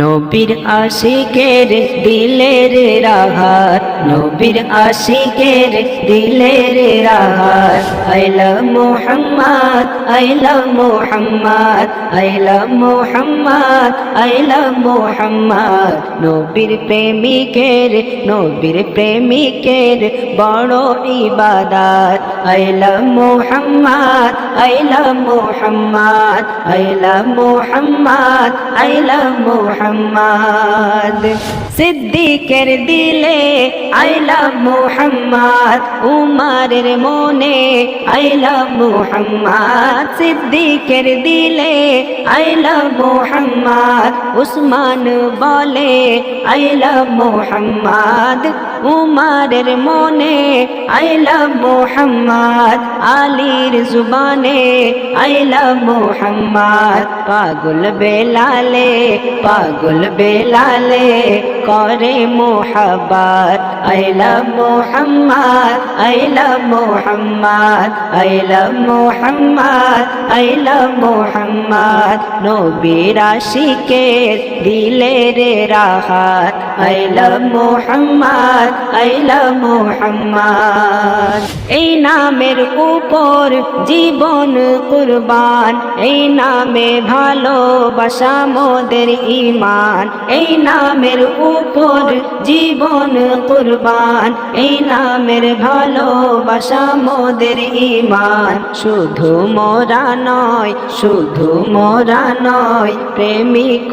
নবীর আশিকের দিলের রাহাত, নবীর আশিকের দিলের রাহাত। আইলা মোহাম্মদ আইলা মোহাম্মদ আইলা মোহাম্মদ আইলা মোহাম্মদ। নবীর প্রেমিকের নবীর প্রেমিকের বড় ইবাদত। আইলা মোহাম্মদ আইলা মোহাম্মদ আইলা মোহাম্মদ, আইলা মোহাম্মদ। সিদ্দিকের দিলে আইলা মোহাম্মদ। উমারের মনে আইলা মোহাম্মদ। সিদ্দিকের দিলে আইলা মোহাম্মদ। উসমান বলে আইলা মোহাম্মদ। উমারের মনে আইলা মোহাম্মদ। আলীর জুবানে আইলা মোহাম্মদ। পাগল বেলালে পাগল বেলালে করে মোহাবাত আইলা মোহাম্মদ। আইলা মোহাম্মদ আইলা মোহাম্মদ আইলা মোহাম্মদ। নবীর আশিকের দিলের রাহাত। আইলা মোহাম্মদ আইলা মোহাম্মদ। এই নামের উপর জীবন কুরবান, এই নামে ভালোবাসা মোদের ইমান এই নামের উপর জীবন কুরবান, এই নামের ভালোবাসা মোদের ইমান শুধু মোরা নয়, শুধু মোরা নয়, প্রেমিক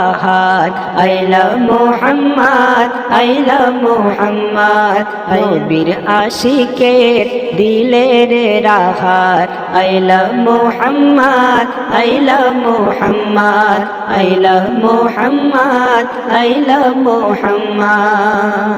আহাত। আইলা মোহাম্মদ আইলা মোহাম্মদ। নবীর আশিকের দিলের রাহাত। আইলা মোহাম্মদ আইলা মোহাম্মদ। আইলা মোহাম্মদ আইলা মোহাম্মদ।